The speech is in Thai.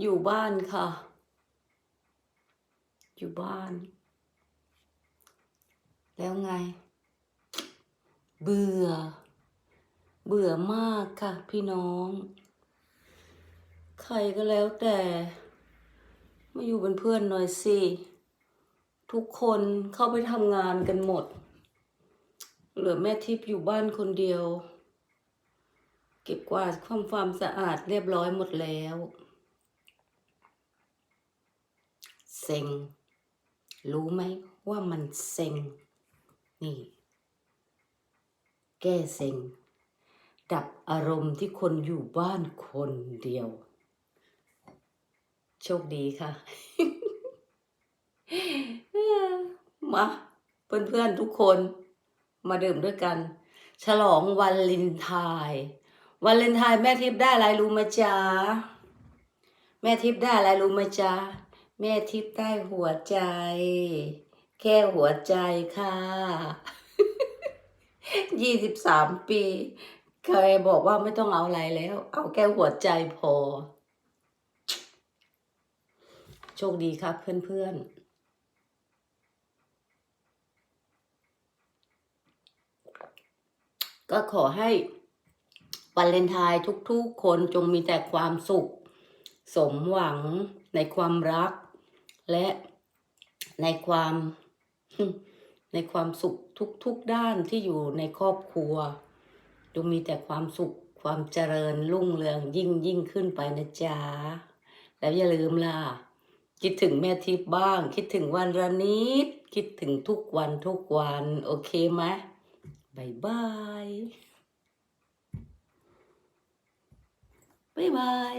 อยู่บ้านค่ะ อยู่บ้าน แล้วไง เบื่อ เบื่อมากค่ะ พี่น้อง ใครก็แล้วแต่มาอยู่เป็นเพื่อนหน่อยสิทุกคนเข้าไปทำงานกันหมด เหลือแม่ทิพย์อยู่บ้านคนเดียว เก็บกวาดความความสะอาดเรียบร้อยหมดแล้ว เซ็ง รู้ไหมว่ามันเซ็ง นี่ แก้เซ็ง ดับอารมณ์ที่คนอยู่บ้านคนเดียว โชคดีค่ะ มาเพื่อนๆทุกคนมาดื่มด้วยกัน ฉลองวันลินไทายวันลินไทายแม่ทิพย์ได้อะไรรู้ไหมจ๊ะ แม่ทิพย์ได้อะไรรู้ไหมจ๊ะ แม่ทิพย์ได้หัวใจ แค่หัวใจค่ะยี่สิบสามปีเคยบอกว่าไม่ต้องเอาอะไรแล้ว เอาแค่หัวใจพอ โชคดีครับเพื่อนๆก็ขอให้วันเลนไทน์ทุกๆคนจงมีแต่ความสุข สมหวังในความรัก และในความในความสุขทุกๆด้านที่อยู่ในครอบครัวจงมีแต่ความสุขความเจริญรุ่งเรืองยิ่งยิ่งขึ้นไปนะจ๊ะแล้วอย่าลืมล่ะ คิดถึงแม่ทิพย์บ้าง คิดถึงวันระนิด คิดถึงทุกวันทุกวัน โอเคไหมบายบายบายบาย